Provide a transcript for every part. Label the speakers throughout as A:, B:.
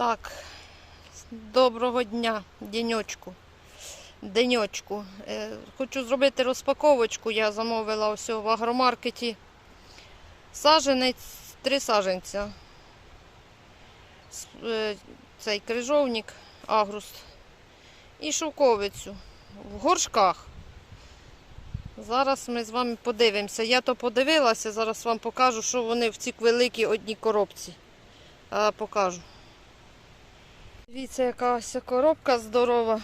A: Так, доброго дня, денечку. Денечку. Е, Хочу зробити розпаковочку. Я замовила ось в агромаркеті саженець, три саженця. Е, Цей крижовник, агрус і шовковицю в горшках. Зараз ми з вами подивимося. Я то подивилася, зараз вам покажу, що вони в цій великій одній коробці. А, покажу. Дивіться, яка ось коробка здорова.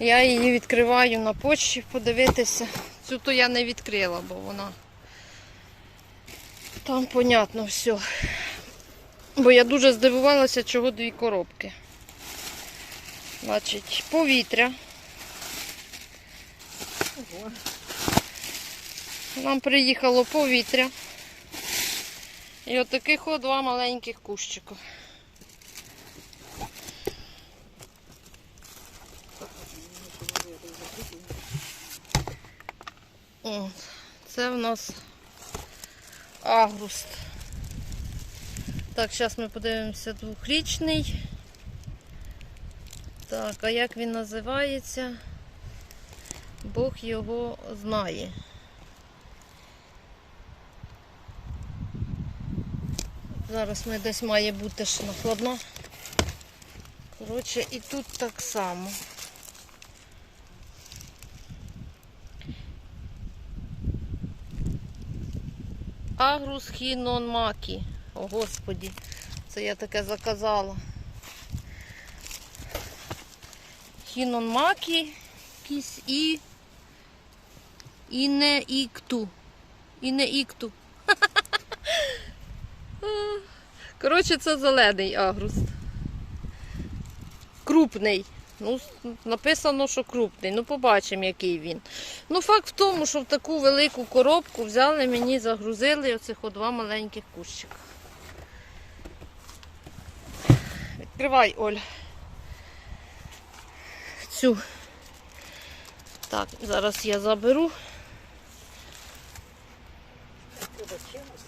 A: Я її відкриваю на почті подивитися. Цю то я не відкрила, бо вона там понятно все. Бо я дуже здивувалася, чого дві коробки. Значить, повітря.
B: Ого.
A: Нам приїхало повітря. І отаких от два маленьких кущика. О, це в нас агруст. Так, зараз ми подивимося двохрічний. Так, а як він називається? Бог його знає. Зараз ми десь має бути ж накладна. Коротше, і тут так само. Агрус хінон макі. О, господі, це я таке заказала. Хінон макі якийсь і. І не ікту. І не ікту. Коротше, це зелений агруст. Крупний. Ну, написано, що крупний. Ну, побачимо, який він. Ну, факт в тому, що в таку велику коробку взяли мені, загрузили оцих два маленьких кущика. Відкривай, Оль. Цю. Так, зараз я заберу.
B: Треба чимось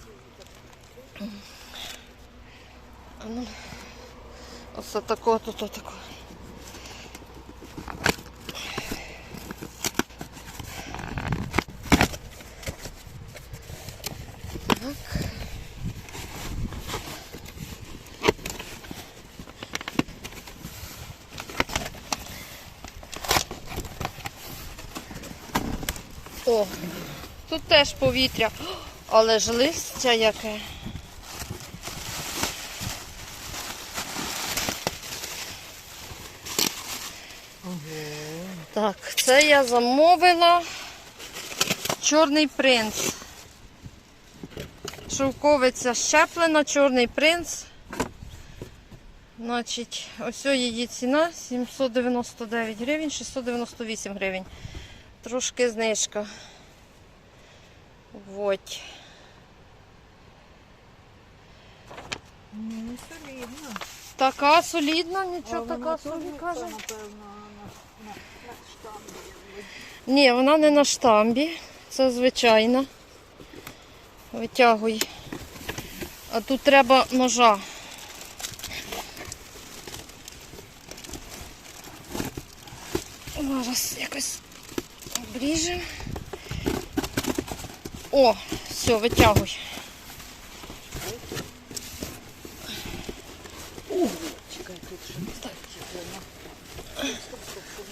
B: її
A: А ну, Оце тако, тут тако. О, тут теж повітря, але ж листя яке. Так, це я замовила Чорний принц. Шовковиця щеплена, Чорний принц. Значить, ось її ціна 799 гривень, 698 гривень. Трошки знижка. Вот.
B: Ну, не солідно.
A: Така солідна, нічого
B: А вона
A: така собі каже.
B: Напевно, на, на, на штамбі.
A: Ні, вона не на штамбі. Це звичайна. Витягуй. А тут треба ножа. Зараз якось обріжемо. О, все, витягуй.
B: Чекай, тут ще так. Стоп, стоп, щоб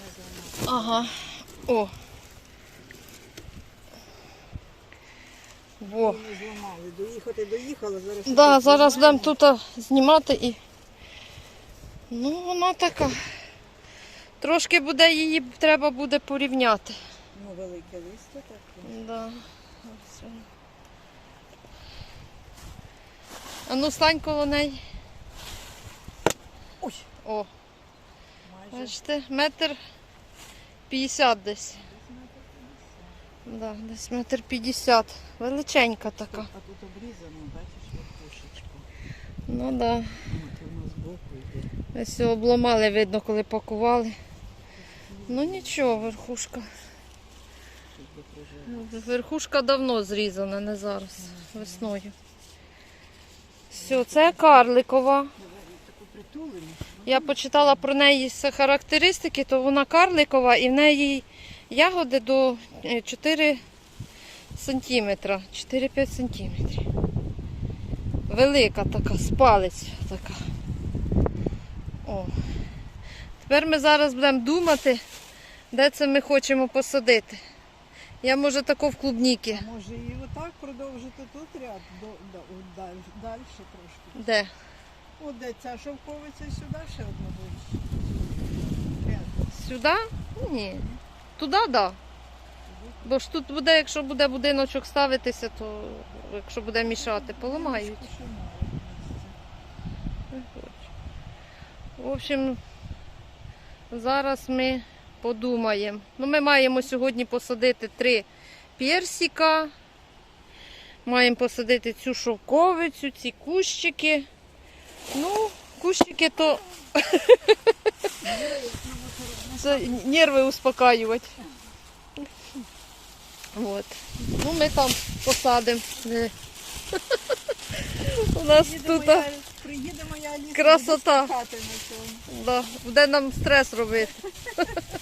B: не.
A: Ага. О. Во.
B: Доїхати доїхала, зараз. ще
A: Да, зараз будемо тут знімати і. Ну, вона така. Трошки буде її треба буде порівняти.
B: Ну, велике листя таке.
A: Да. воно. А ну стань коло неї.
B: Ой,
A: О,
B: майже.
A: бачите, метр п'ятдесят десь. Да, десь метр п'ятдесят. Величенька така.
B: А тут обрізано, бачиш, верхушечку.
A: Ну так. Да. Ось обламали, видно, коли пакували. Ну нічого, верхушка. Верхушка давно зрізана, не зараз, весною. Все, це карликова. Я почитала про неї характеристики, то вона карликова і в неї ягоди до е, 4 сантиметра, 4-5 сантиметрів. Велика така, з палець така. О. Тепер ми зараз будемо думати, де це ми хочемо посадити. Я може тако в клубніки.
B: А може і отак продовжити тут ряд до, до, далі, далі трошки.
A: Де?
B: От де ця шовковиця сюди ще одна буде.
A: Сюди? Ні. Туди, так. Да. Бо ж тут буде, якщо буде будиночок ставитися, то якщо буде мішати, поламають. В общем, зараз ми подумаємо. Ну, ми маємо сьогодні посадити три персика. Маємо посадити цю шовковицю, ці кущики. Ну, кущики то. Це нерви успокаювати. От. Ну, ми там посадимо. Е. У нас тут.
B: приїде моя Аліса,
A: красота. Да, буде нам стрес робити.